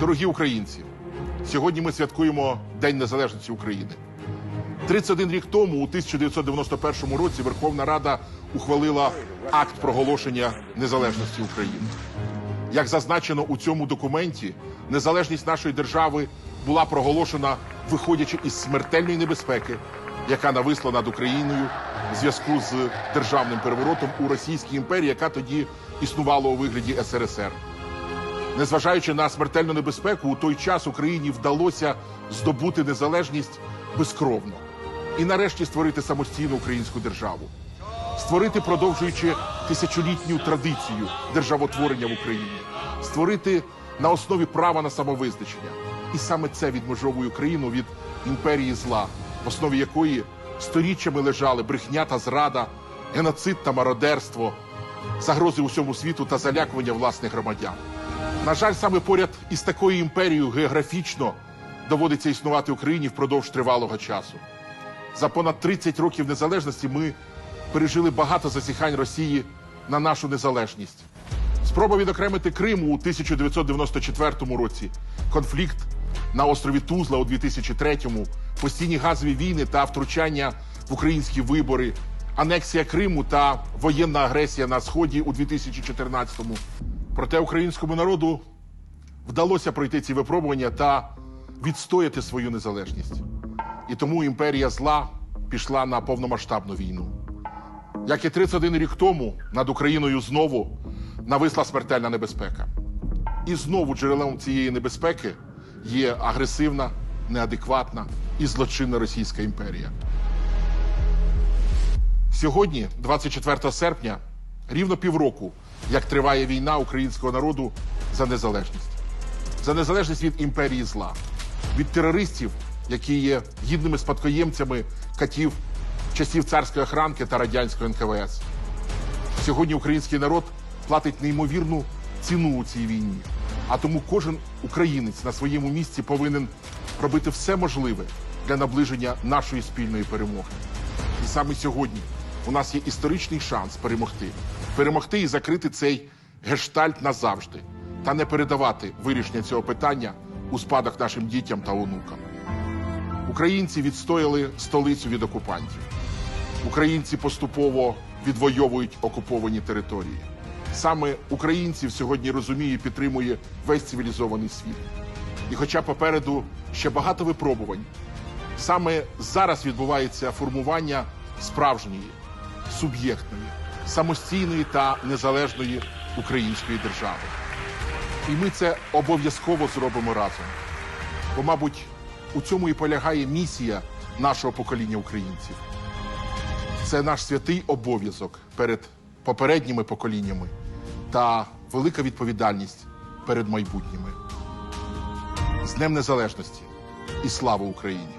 Дорогі українці, сьогодні ми святкуємо День Незалежності України. 31 рік тому, у 1991 році, Верховна Рада ухвалила акт проголошення незалежності України. Як зазначено у цьому документі, незалежність нашої держави була проголошена, виходячи із смертельної небезпеки, яка нависла над Україною в зв'язку з державним переворотом у Російській імперії, яка тоді існувала у вигляді СРСР. Незважаючи на смертельну небезпеку, у той час Україні вдалося здобути незалежність безкровно і нарешті створити самостійну українську державу, створити, продовжуючи тисячолітню традицію державотворення в Україні, створити на основі права на самовизначення. І саме це відмежовує Україну від імперії зла, в основі якої сторіччями лежали брехня та зрада, геноцид та мародерство, загрози усьому світу та залякування власних громадян. На жаль, саме поряд із такою імперією географічно доводиться існувати Україні впродовж тривалого часу. За понад 30 років незалежності ми пережили багато засіхань Росії на нашу незалежність. Спроба відокремити Крим у 1994 році, конфлікт на острові Тузла у 2003-му, постійні газові війни та втручання в українські вибори, анексія Криму та воєнна агресія на сході у 2014-му. Проте українському народу вдалося пройти ці випробування та відстояти свою незалежність. І тому імперія зла пішла на повномасштабну війну. Як і 31 рік тому над Україною знову нависла смертельна небезпека. І знову джерелом цієї небезпеки є агресивна, неадекватна і злочинна Російська імперія. Сьогодні, 24 серпня, рівно півроку, як триває війна українського народу за незалежність, за незалежність від імперії зла, від терористів, які є гідними спадкоємцями катів часів царської охранки та радянського НКВС. Сьогодні український народ платить неймовірну ціну у цій війні. А тому кожен українець на своєму місці повинен робити все можливе для наближення нашої спільної перемоги. І саме сьогодні у нас є історичний шанс перемогти, перемогти і закрити цей гештальт назавжди, та не передавати вирішення цього питання у спадок нашим дітям та онукам. Українці відстояли столицю від окупантів. Українці поступово відвоюють окуповані території. Саме українців сьогодні розуміє і підтримує весь цивілізований світ. І хоча попереду ще багато випробувань, саме зараз відбувається формування справжньої, суб'єктної, самостійної та незалежної української держави. І ми це обов'язково зробимо разом. Бо, мабуть, у цьому і полягає місія нашого покоління українців. Це наш святий обов'язок перед попередніми поколіннями та велика відповідальність перед майбутніми. З Днем Незалежності і слава Україні!